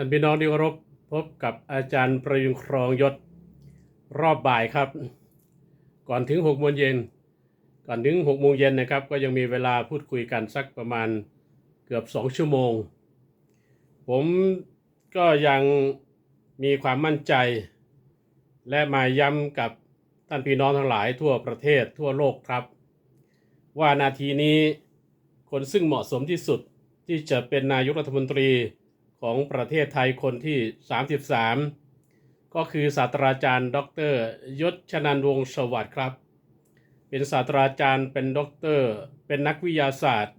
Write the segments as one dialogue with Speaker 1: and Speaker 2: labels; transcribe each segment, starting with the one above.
Speaker 1: ท่านพี่น้องที่เคารพพบกับอาจารย์ประยุงครองยศรอบบ่ายครับ ก่อนถึงหกโมงเย็นก่อนถึงหกโมงเย็นนะครับ ก็ยังมีเวลาพูดคุยกันสักประมาณเกือบสองชั่วโมง ผมก็ยังมีความมั่นใจ และมาย้ำกับท่านพี่น้องทั้งหลายทั่วประเทศทั่วโลกครับ ว่านาทีนี้คนซึ่งเหมาะสมที่สุดที่จะเป็นนายกรัฐมนตรี ของประเทศไทยคนที่ 33 ก็คือศาสตราจารย์ ดรยศชนันวงศ์สวัสดิ์ครับ เป็นศาสตราจารย์เป็นด็อกเตอร์เป็นนักวิทยาศาสตร์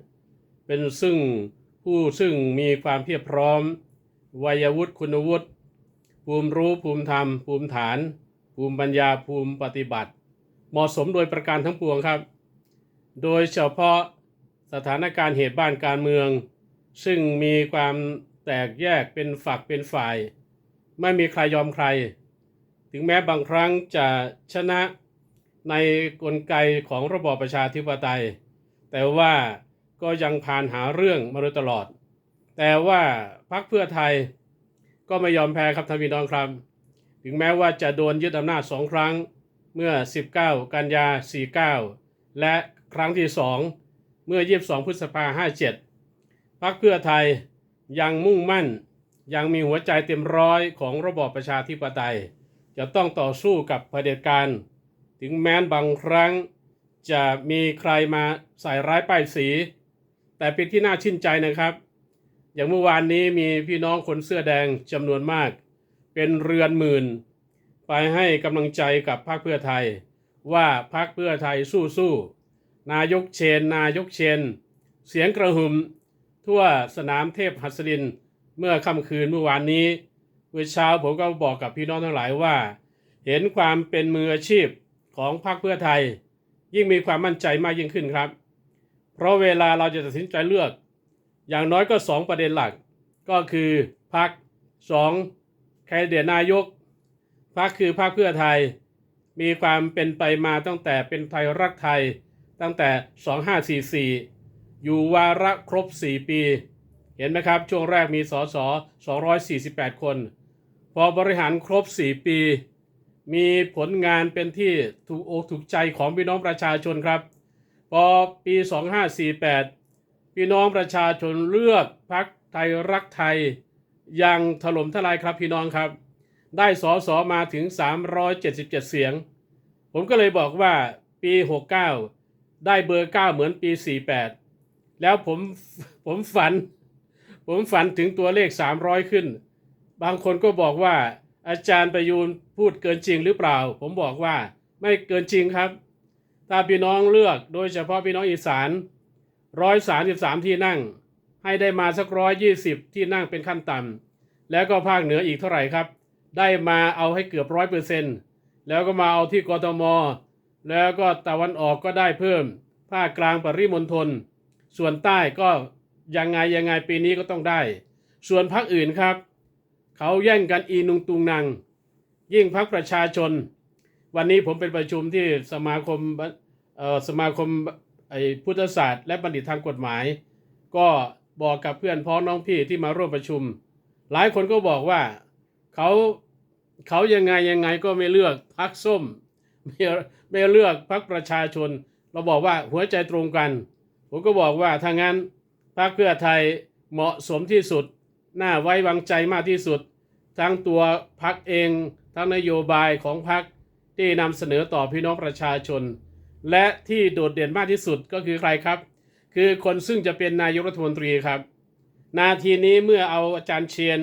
Speaker 1: เป็นซึ่งผู้ซึ่งมีความเพียบพร้อม วัยวุฒิคุณวุฒิภูมิรู้ภูมิธรรม ภูมิฐาน ภูมิปัญญาภูมิปฏิบัติ เหมาะสมโดยประการทั้งปวงครับ โดยเฉพาะสถานการณ์เหตุบ้านการเมือง ซึ่งมีความ แตกแยกเป็นฝักเป็นฝ่าย ไม่มีใครยอมใคร ถึงแม้บางครั้งจะชนะในกลไกของระบอบประชาธิปไตย แต่ว่าก็ยังผ่านหาเรื่องมาโดยตลอด แต่ว่าพรรคเพื่อไทยก็ไม่ยอมแพ้ครับท่านพี่น้องครับ ถึงแม้ว่าจะโดนยึดอำนาจสองครั้งเมื่อ 19 กันยา 49 และครั้งที่ 2 เมื่อ 22 พฤษภา 57พรรคเพื่อไทย ยังมุ่งมั่น ยังมีหัวใจเต็มร้อยของระบอบประชาธิปไตย จะต้องต่อสู้กับเผด็จการ ถึงแม้นบางครั้ง จะมีใครมาใส่ร้ายป้ายสี แต่เป็นที่น่าชื่นใจนะครับ อย่างเมื่อวานนี้มีพี่น้องคนเสื้อแดงจำนวนมาก เป็นเรือนหมื่น ไปให้กำลังใจกับพรรคเพื่อไทย ว่าพรรคเพื่อไทยสู้ๆนายกเชน นายกเชน เสียงกระหึ่ม ทั่วสนามเทพหัสดิน เมื่อค่ำคืนเมื่อวานนี้ เมื่อเช้าผมก็บอกกับพี่น้องทั้งหลายว่า เห็นความเป็นมืออาชีพของพรรคเพื่อไทย ยิ่งมีความมั่นใจมากยิ่งขึ้นครับ เพราะเวลาเราจะตัดสินใจเลือก อย่างน้อยก็สองประเด็นหลัก ก็คือพรรคสองแคนดิเดตนายกพรรคคือพรรคเพื่อไทย มีความเป็นไปมาตั้งแต่เป็นไทยรักไทยตั้งแต่ 2544 อยู่วาระครบ 4 ปี เห็นไหมครับ ช่วงแรกมีสส248 คน พอบริหารครบ 4 ปี มีผลงานเป็นที่ถูกอกถูกใจของพี่น้องประชาชนครับ พอปี 2548 พี่น้องประชาชนเลือกพรรคไทยรักไทยอยังถล่มทลายครับพี่น้องครับ ได้สอสอมาถึง 377 เสียง ผมก็เลยบอกว่าปี 69 ได้เบอร์ 9 เหมือนปี 48 แล้วผมผมฝัน ผมฝันถึงตัวเลข 300 ขึ้น บางคนก็บอกว่าอาจารย์ประยูนพูดเกินจริงหรือเปล่า ผมบอกว่าไม่เกินจริงครับ ถ้าพี่น้องเลือกโดยเฉพาะพี่น้องอีสานร้อยสามสิบสามที่นั่ง ให้ได้มาสักร้อยยี่สิบที่นั่งเป็นขั้นต่ำแล้วก็ภาคเหนืออีกเท่าไหร่ครับ ได้มาเอาให้เกือบร้อยเปอร์เซ็นต์แล้วก็มาเอาที่กทม แล้วก็ตะวันออกก็ได้เพิ่ม ภาคกลางปริมณฑล ส่วนใต้ก็ยังไงยังไงปีนี้ก็ต้องได้ ส่วนภาคอื่นครับ เขาแย่งกันอีนุงตุงนางยิ่งพักประชาชน วันนี้ผมเป็นประชุมที่สมาคมสมาคมไอพุทธศาสตร์และบัณฑิตทางกฎหมาย ก็บอกกับเพื่อนพ้องน้องพี่ที่มาร่วมประชุม หลายคนก็บอกว่าเขาเขายังไงยังไงก็ไม่เลือกพักส้มไม่ไม่เลือกพักประชาชน เราบอกว่าหัวใจตรงกัน ผมก็บอกว่าถ้างั้นพรรคเพื่อไทยเหมาะสมที่สุด น่าไว้วางใจมากที่สุด ทั้งตัวพักเอง ทั้งนโยบายของพักที่นำเสนอต่อพี่น้องประชาชน และที่โดดเด่นมากที่สุดก็คือใครครับ คือคนซึ่งจะเป็นนายกรัฐมนตรีครับ นาทีนี้เมื่อเอาอาจารย์เชียน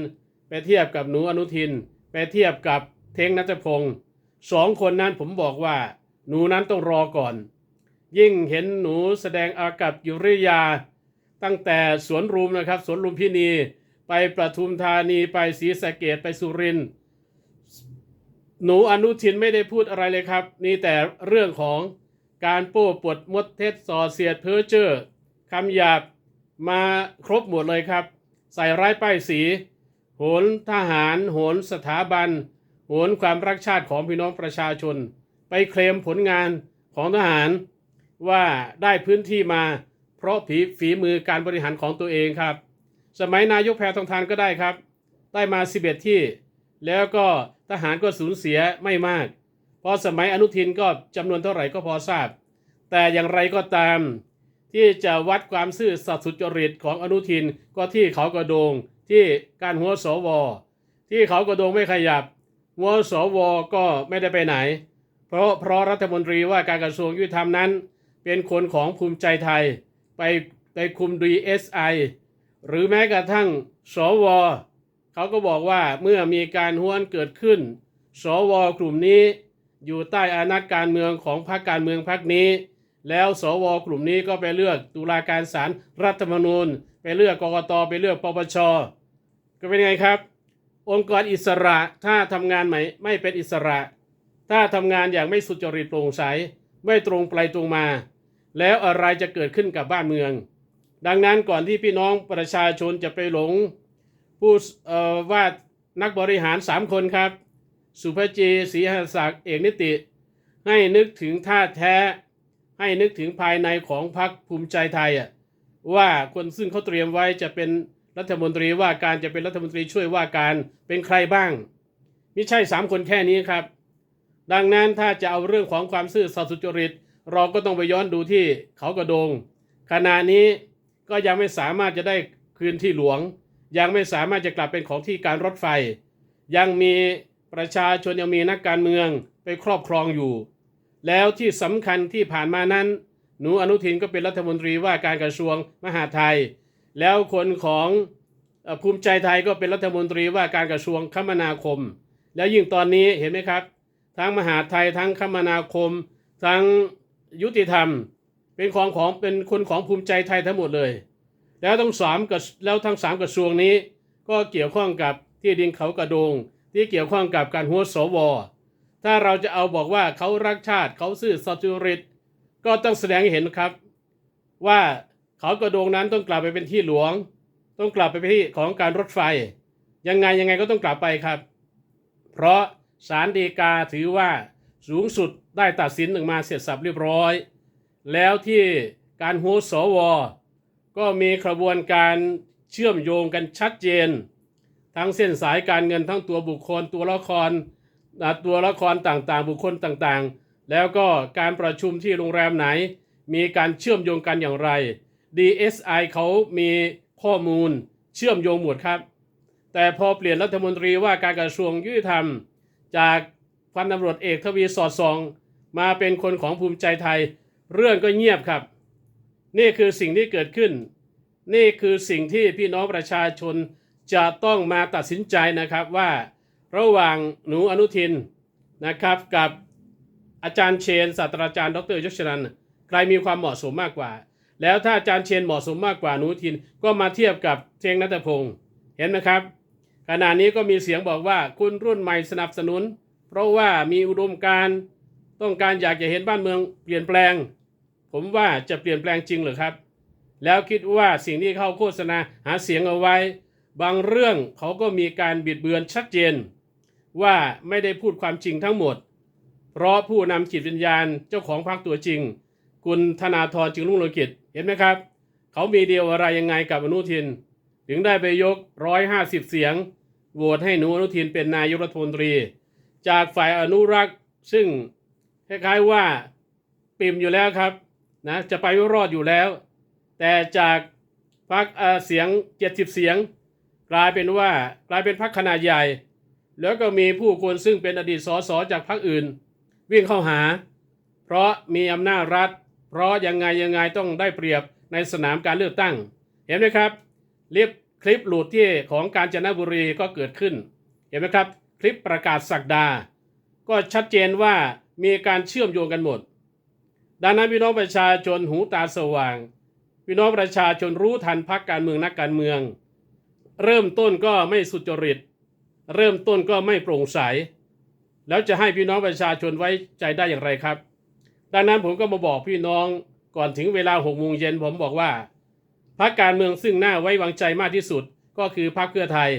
Speaker 1: ไปเทียบกับหนูอนุทิน ไปเทียบกับเทงนัทพงศ์สองคนนั้นผมบอกว่า หนูนั้นต้องรอก่อน ยิ่งเห็นหนูแสดงอากับยุริยา ตั้งแต่สวนลุมนะครับ สวนลุมพินีไปประทุมธานีไปศรีสะเกดไปสุรินหนูอนุทินไม่ได้พูดอะไรเลยครับ นี่แต่เรื่องของการโป้ปวดมดเท็จส่อเสียดเพ้อเจ้อคำหยาบมาครบหมดเลยครับ ใส่ร้ายป้ายสี โหนทหาร โหนสถาบัน โหนความรักชาติของพี่น้องประชาชน ไปเคลมผลงานของทหาร ว่าได้พื้นที่มา เพราะผีฝีมือการบริหารของตัวเองครับ สมัยนายกแพทองทานก็ได้ครับ ได้มา 11 ที่ แล้วก็ทหารก็สูญเสียไม่มากพราะสมัยอนุทินก็จำนวนเท่าไหร่ก็พอทราบ แต่อย่างไรก็ตาม ที่จะวัดความซื่อสัตย์สุจริตของอนุทินก็ที่เขากระโดงที่การหัวสวที่เขากระโดงไม่ขยับหัวสวก็ไม่ได้ไปไหน เพราะเพราะรัฐมนตรีว่าการกระทรวงยุติธรรมนั้น เป็นคนของภูมิใจไทย ไปไปคุม DSI หรือแม้กระทั่งสวเขาก็บอกว่าเมื่อมีการห้วนเกิดขึ้น สวกลุ่มนี้อยู่ใต้อานัตการเมืองของพรรคการเมืองพรรคนี้ แล้วสวกลุ่มนี้ก็ไปเลือกตุลาการศาลรัฐธรรมนูญ ไปเลือกกกตไปเลือกปปชก็เป็นไงครับ องค์กรอิสระถ้าทำงานไม่ไม่เป็นอิสระ ถ้าทำงานอย่างไม่สุจริตโปร่งใสไม่ตรงไปตรงมา แล้วอะไรจะเกิดขึ้นกับบ้านเมือง ดังนั้นก่อนที่พี่น้องประชาชนจะไปหลงผู้ว่านักบริหาร 3 คนครับ สุภจีศรีหศักดิ์เอกนิติ ให้นึกถึงท่าแท้ ให้นึกถึงภายในของพรรคภูมิใจไทยอะว่าคนซึ่งเขาเตรียมไว้จะเป็นรัฐมนตรีว่าการจะเป็นรัฐมนตรีช่วยว่าการเป็นใครบ้างไม่ใช่สามคนแค่นี้ครับ ดังนั้นถ้าจะเอาเรื่องของความซื่อสัตย์สุจริต เราก็ต้องไปย้อนดูที่เขากระโดง ขณะนี้ก็ยังไม่สามารถจะได้คืนที่หลวง ยังไม่สามารถจะกลับเป็นของที่การรถไฟ ยังมีประชาชนยังมีนักการเมืองไปครอบครองอยู่ แล้วที่สำคัญที่ผ่านมานั้น หนูอนุทินก็เป็นรัฐมนตรีว่าการกระทรวงมหาดไทย แล้วคนของภูมิใจไทยก็เป็นรัฐมนตรีว่าการกระทรวงคมนาคม แล้วยิ่งตอนนี้เห็นไหมครับ ทั้งมหาดไทยทั้งคมนาคม ทั้ง ยุติธรรม เป็นของของเป็นคนของภูมิใจไทยทั้งหมดเลย แล้วทั้งสามกับแล้วทั้งสามกระทรวงนี้ ก็เกี่ยวข้องกับที่ดินเขากระโดง ที่เกี่ยวข้องกับการหัวสวถ้าเราจะเอาบอกว่าเขารักชาติเขาซื่อสัตย์จริตก็ต้องแสดงให้เห็นครับ ว่าเขากระโดงนั้นต้องกลับไปเป็นที่หลวง ต้องกลับไปเป็นที่ของการรถไฟ ยังไงยังไงก็ต้องกลับไปครับ เพราะศาลฎีกาถือว่าสูงสุด ได้ตัดสินออกมาเสร็จสับเรียบร้อย แล้วที่การหัวสวก็มีกระบวนการเชื่อมโยงกันชัดเจน ทั้งเส้นสายการเงินทั้งตัวบุคคลตัวละครตัวละครต่างๆ บุคคลต่างๆ แล้วก็การประชุมที่โรงแรมไหน มีการเชื่อมโยงกันอย่างไร DSI เขามีข้อมูลเชื่อมโยงหมดครับ แต่พอเปลี่ยนรัฐมนตรีว่าการกระทรวงยุติธรรม จากพันตำรวจเอกทวีสอดส่อง มาเป็นคนของภูมิใจไทย เรื่องก็เงียบครับ นี่คือสิ่งที่เกิดขึ้น นี่คือสิ่งที่พี่น้องประชาชนจะต้องมาตัดสินใจนะครับว่าระหว่างหนูอนุทินนะครับกับอาจารย์เชนศาสตราจารย์ ดรยศนันท์ใครมีความเหมาะสมมากกว่า แล้วถ้าอาจารย์เชนเหมาะสมมากกว่าหนูทินก็มาเทียบกับเทงนัตพงศ์เห็นไหมครับ ขณะนี้ก็มีเสียงบอกว่าคุณรุ่นใหม่สนับสนุน เพราะว่ามีอุดมการณ์ ต้องการอยากจะเห็นบ้านเมืองเปลี่ยนแปลง ผมว่าจะเปลี่ยนแปลงจริงหรือครับ แล้วคิดว่าสิ่งที่เขาโฆษณาหาเสียงเอาไว้ บางเรื่องเขาก็มีการบิดเบือนชัดเจน ว่าไม่ได้พูดความจริงทั้งหมด เพราะผู้นำจิตวิญญาณเจ้าของพรรคตัวจริง คุณธนาธรจึงรุ่งเรืองกิจเห็นไหมครับ เขามีเดียวอะไรยังไงกับอนุทิน ถึงได้ไปยก 150 เสียงโหวตให้หนูอนุทินเป็นนายกรัฐมนตรี จากฝ่ายอนุรักษ์ซึ่ง คล้ายๆว่าปิ่มอยู่แล้วครับนะจะไปรอดอยู่แล้ว แต่จากพรรคเอเสียง 70 เสียง กลายเป็นว่ากลายเป็นพรรคขนาดใหญ่ แล้วก็มีผู้คนซึ่งเป็นอดีตสสจากพรรคอื่น วิ่งเข้าหา เพราะมีอำนาจรัฐ เพราะยังไงยังไงต้องได้เปรียบในสนามการเลือกตั้ง เห็นไหมครับเรียบคลิปหลุดที่ของการจนบุรีก็เกิดขึ้น เห็นไหมครับ คลิปประกาศสักดา ก็ชัดเจนว่า มีการเชื่อมโยงกันหมด ดังนั้นพี่น้องประชาชนหูตาสว่าง พี่น้องประชาชนรู้ทันพักการเมืองนักการเมือง เริ่มต้นก็ไม่สุจริต เริ่มต้นก็ไม่โปร่งใส แล้วจะให้พี่น้องประชาชนไว้ใจได้อย่างไรครับ ดังนั้นผมก็มาบอกพี่น้องก่อนถึงเวลาหกโมงเย็นผมบอกว่าพรรคการเมืองซึ่งน่าไว้วางใจมากที่สุดก็คือพรรคเพื่อไทย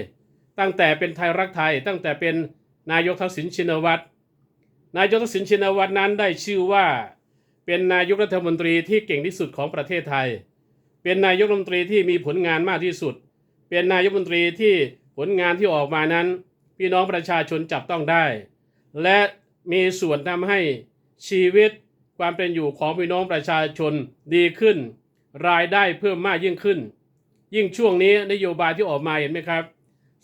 Speaker 1: ตั้งแต่เป็นไทยรักไทย ตั้งแต่เป็นนายกทักษิณชินวัตร นายกทักษิณชินวัตรนั้นได้ชื่อว่า เป็นนายกรัฐมนตรีที่เก่งที่สุดของประเทศไทย เป็นนายกรัฐมนตรีที่มีผลงานมากที่สุด เป็นนายกรัฐมนตรีที่ผลงานที่ออกมานั้น พี่น้องประชาชนจับต้องได้ และมีส่วนทำให้ชีวิตความเป็นอยู่ของพี่น้องประชาชนดีขึ้น รายได้เพิ่มมากยิ่งขึ้น ยิ่งช่วงนี้นโยบายที่ออกมาเห็นไหมครับ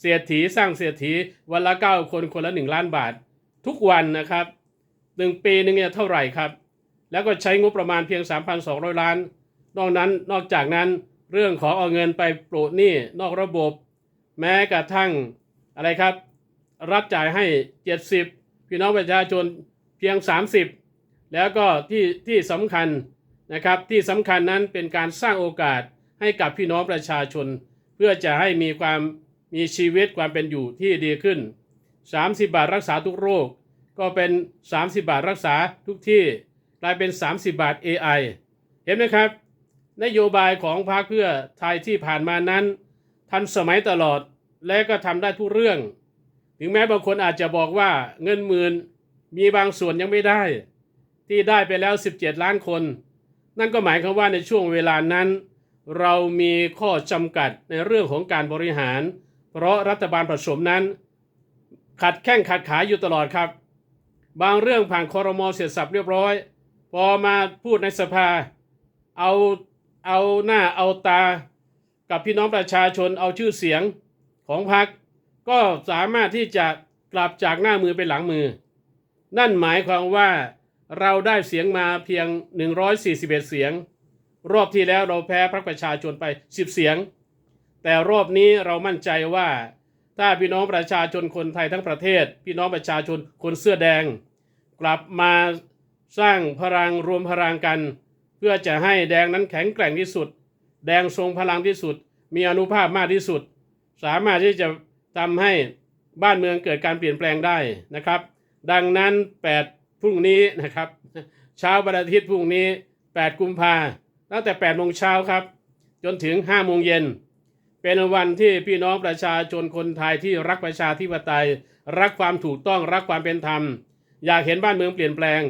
Speaker 1: เศรษฐีสร้างเศรษฐีวันละเก้าคนคนละหนึ่งล้านบาท ทุกวันนะครับหนึ่งปีหนึ่งเนี่ยเท่าไหร่ครับ แล้วก็ใช้งบประมาณเพียง 3,200 ล้าน นอกนั้นนอกจากนั้นเรื่องของเอาเงินไปโปรดหนี้นอกระบบ แม้กระทั่งอะไรครับ รัฐจ่ายให้ 70 พี่น้องประชาชนเพียง 30 แล้วก็ที่ที่สำคัญนะครับที่สำคัญนั้นเป็นการสร้างโอกาสให้กับพี่น้องประชาชน เพื่อจะให้มีความมีชีวิตความเป็นอยู่ที่ดีขึ้น 30 บาทรักษาทุกโรค ก็เป็น 30 บาทรักษาทุกที่กลายเป็น 30 บาท AI เห็นไหมครับ นโยบายของพรรคเพื่อไทยที่ผ่านมานั้นทันสมัยตลอดและก็ทำได้ทุกเรื่อง ถึงแม้บางคนอาจจะบอกว่าเงินหมื่นมีบางส่วนยังไม่ได้ ที่ได้ไปแล้ว 17 ล้านคน นั่นก็หมายความว่าในช่วงเวลานั้น เรามีข้อจำกัดในเรื่องของการบริหาร เพราะรัฐบาลผสมนั้น ขัดแข้งขัดขาอยู่ตลอดครับ บางเรื่องผ่านคอรมอเสร็จสับเรียบร้อย พอมาพูดในสภา เอาเอาหน้าเอาตา กับพี่น้องประชาชนเอาชื่อเสียงของพรรคก็สามารถที่จะกลับจากหน้ามือไปหลังมือ นั่นหมายความว่าเราได้เสียงมาเพียง 141 เสียง รอบที่แล้วเราแพ้พรรคประชาชนไป 10 เสียง แต่รอบนี้เรามั่นใจว่า ถ้าพี่น้องประชาชนคนไทยทั้งประเทศ พี่น้องประชาชนคนเสื้อแดง กลับมาสร้างพลังรวมพลังกัน เพื่อจะให้แดงนั้นแข็งแกร่งที่สุด แดงทรงพลังที่สุด มีอนุภาพมากที่สุด สามารถที่จะทำให้บ้านเมืองเกิดการเปลี่ยนแปลงได้นะครับ ดังนั้น 8 พรุ่งนี้นะครับ เช้าวันอาทิตย์พรุ่งนี้ 8 กุมภาตั้งแต่8โมงเช้าครับ จนถึง5โมงเย็น เป็นวันที่พี่น้องประชาชนคนไทยที่รักประชาธิปไตย รักความถูกต้องรักความเป็นธรรม อยากเห็นบ้านเมืองเปลี่ยนแปลง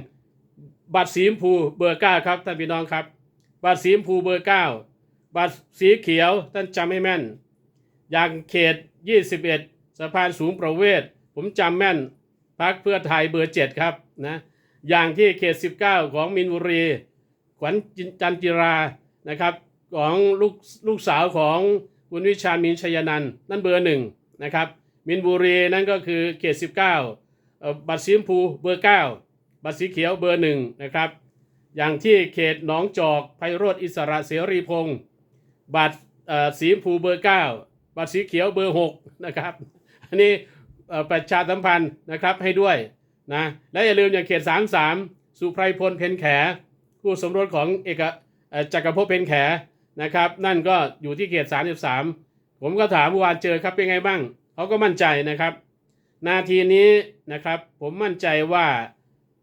Speaker 1: บัตรสีชมพูเบอร์เก้าครับท่านพี่น้องครับ บัตรสีชมพูเบอร์เก้าบัตรสีเขียวท่านจำให้แม่น อย่างเขต 21สะพานสูงประเวศ ผมจำแม่นพักเพื่อไทยเบอร์ 7 ครับนะอย่างที่เขต 19 ของมินบุรี ขวัญจันจิรานะครับของลูกลูกสาวของ คุณวิชาญมินชัยนันนั่นเบอร์หนึ่งนะครับมินบุรีนั่นก็คือเขต19เอ่อบัตรสีชมพูเบอร์9บัตรสีเขียวเบอร์หนึ่งนะครับ อย่างที่เขตหนองจอกไพโรธอิสระเสรีพงศ์บัตรสีชมพูเบอร์9บัตรสีเขียวเบอร์6นะครับอันนี้ประชาสัมพันธ์นะครับให้ด้วยนะและอย่าลืมอย่างเขต33สุไพรพลเพนแขคู่สมรสของเอกจักรภพเพนแข นะครับ นั่นก็อยู่ที่เขต 33 ผมก็ถามเมื่อวานเจอครับเป็นไงบ้าง เขาก็มั่นใจนะครับ นาทีนี้นะครับ ผมมั่นใจว่า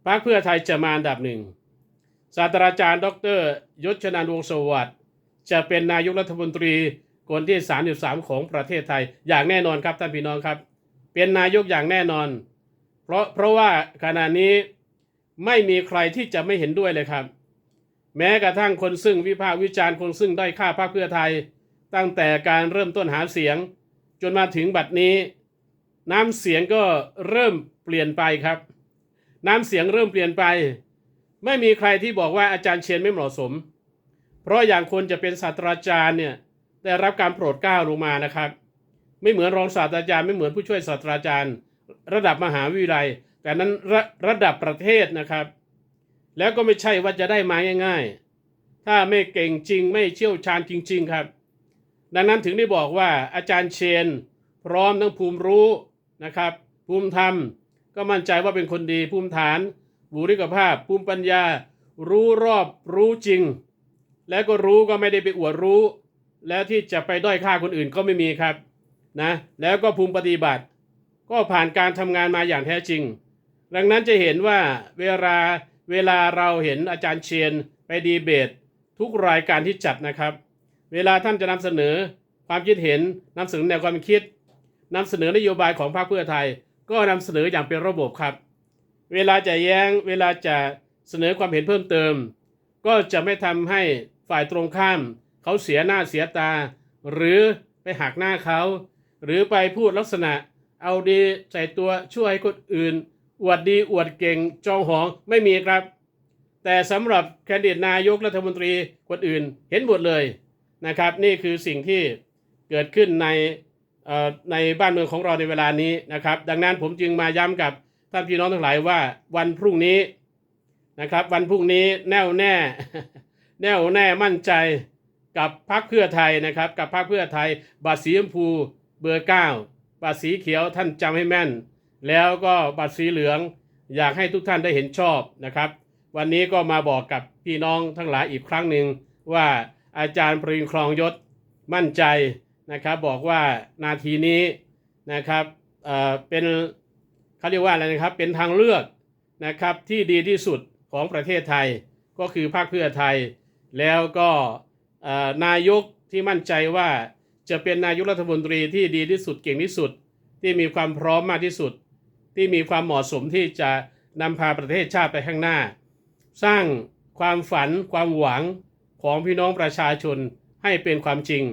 Speaker 1: พรรคเพื่อไทยจะมาอันดับหนึ่งศาสตราจารย์ ดรยศชนันวงศ์สวัสดิ์จะเป็นนายกรัฐมนตรีคนที่ 33 ของประเทศไทยอย่างแน่นอนครับท่านพี่น้องครับ เป็นนายกอย่างแน่นอน เพราะเพราะว่าขณะนี้ไม่มีใครที่จะไม่เห็นด้วยเลยครับ แม้กระทั่งคนซึ่งวิพากษ์วิจารณ์คนซึ่งได้อยค่าพรรคเพื่อไทย ตั้งแต่การเริ่มต้นหาเสียง จนมาถึงบัดนี้ น้ำเสียงก็เริ่มเปลี่ยนไปครับ น้ำเสียงเริ่มเปลี่ยนไป ไม่มีใครที่บอกว่าอาจารย์เชียนไม่เหมาะสม เพราะอย่างคนจะเป็นศาสตราจารย์เนี่ยได้รับการโปรดเกล้าลงมานะครับ ไม่เหมือนรองศาสตราจารย์ไม่เหมือนผู้ช่วยศาสตราจารย์ ระดับมหาวิทยาลัย แต่นั้นระระดับประเทศนะครับ แล้วก็ไม่ใช่ว่าจะได้มาง่ายๆ ถ้าไม่เก่งจริงไม่เชี่ยวชาญจริง ๆ ครับ ดังนั้นถึงได้บอกว่าอาจารย์เชน พร้อมทั้งภูมิรู้นะครับ ภูมิธรรม ก็มั่นใจว่าเป็นคนดีภูมิฐาน บุริกภาพ ภูมิปัญญา รู้รอบรู้จริง แล้วก็รู้ก็ไม่ได้ไปอวดรู้ แล้วที่จะไปด้อยค่าคนอื่นก็ไม่มีครับนะแล้วก็ภูมิปฏิบัติ ก็ผ่านการทำงานมาอย่างแท้จริง ดังนั้นจะเห็นว่าเวลา เวลาเราเห็นอาจารย์เชียนไปดีเบต ทุกรายการที่จัดนะครับ เวลาท่านจะนำเสนอความคิดเห็นนำเสนอแนวความคิดนำเสนอนโยบายของพรรคเพื่อไทย ก็นำเสนออย่างเป็นระบบครับ เวลาจะแย้ง เวลาจะเสนอความเห็นเพิ่มเติม ก็จะไม่ทำให้ฝ่ายตรงข้าม เขาเสียหน้าเสียตา หรือไปหักหน้าเขา หรือไปพูดลักษณะเอาดีใส่ตัวช่วยคนอื่น อวดดีอวดเก่งจองหองไม่มีครับ แต่สำหรับแคนดิเดตนายกรัฐมนตรีคนอื่นเห็นหมดเลยนะครับ นี่คือสิ่งที่เกิดขึ้นในในบ้านเมืองของเราในเวลานี้นะครับ ดังนั้นผมจึงมาย้ำกับท่านพี่น้องทั้งหลายว่าวันพรุ่งนี้นะครับ วันพรุ่งนี้แน่วแน่ แน่วแน่มั่นใจกับพรรคเพื่อไทยนะครับ กับพรรคเพื่อไทยบัตรสีชมพูเบอร์เก้าบัตรสีเขียวท่านจำให้แม่น แล้วก็บัตรสีเหลืองอยากให้ทุกท่านได้เห็นชอบนะครับ วันนี้ก็มาบอกกับพี่น้องทั้งหลายอีกครั้งหนึ่งว่าอาจารย์ประยุนครองยศมั่นใจนะครับ บอกว่านาทีนี้นะครับเอ่อเป็นเขาเรียกว่าอะไรนะครับเป็นทางเลือกนะครับที่ดีที่สุดของประเทศไทยก็คือพรรคเพื่อไทย แล้วก็นายกที่มั่นใจว่าจะเป็นนายกรัฐมนตรีที่ดีที่สุดเก่งที่สุด ที่มีความพร้อมมากที่สุด ที่มีความเหมาะสมที่จะนำพาประเทศชาติไปข้างหน้า สร้างความฝันความหวังของพี่น้องประชาชนให้เป็นความจริง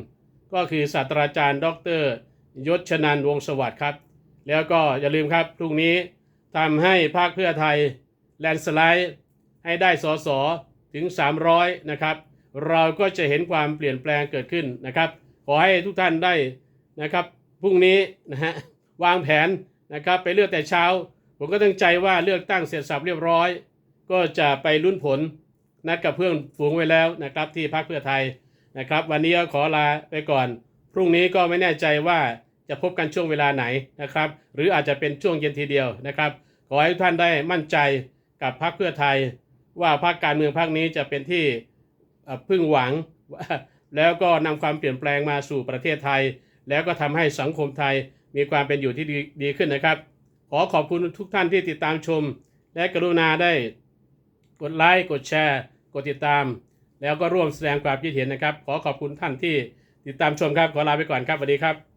Speaker 1: ก็คือศาสตราจารย์ ดร ยศชนันวงสวัสดิ์ครับ แล้วก็อย่าลืมครับพรุ่งนี้ทำให้พรรคเพื่อไทยแลนสไลด์ให้ได้สสถึง 300 นะครับ เราก็จะเห็นความเปลี่ยนแปลงเกิดขึ้นนะครับ ขอให้ทุกท่านได้นะครับพรุ่งนี้นะฮะวางแผน นะครับไปเลือกแต่เช้า ผมก็ตั้งใจว่าเลือกตั้งเสร็จสับเรียบร้อย ก็จะไปลุ้นผลนัดกับเพื่อนฝูงไว้แล้วนะครับที่พรรคเพื่อไทยนะครับ วันนี้ก็ขอลาไปก่อน พรุ่งนี้ก็ไม่แน่ใจว่าจะพบกันช่วงเวลาไหนนะครับ หรืออาจจะเป็นช่วงเย็นทีเดียวนะครับ ขอให้ทุกท่านได้มั่นใจกับพรรคเพื่อไทย ว่าพรรคการเมืองพรรคนี้จะเป็นที่พึ่งหวัง แล้วก็นำความเปลี่ยนแปลงมาสู่ประเทศไทย แล้วก็ทำให้สังคมไทย มีความเป็นอยู่ที่ดีดีขึ้นนะครับ ขอขอบคุณทุกท่านที่ติดตามชม และกรุณาได้กดไลค์กดแชร์ กดติดตาม แล้วก็ร่วมแสดงความคิดเห็นนะครับ ขอขอบคุณท่านที่ติดตามชมครับ ขอลาไปก่อนครับสวัสดีครับ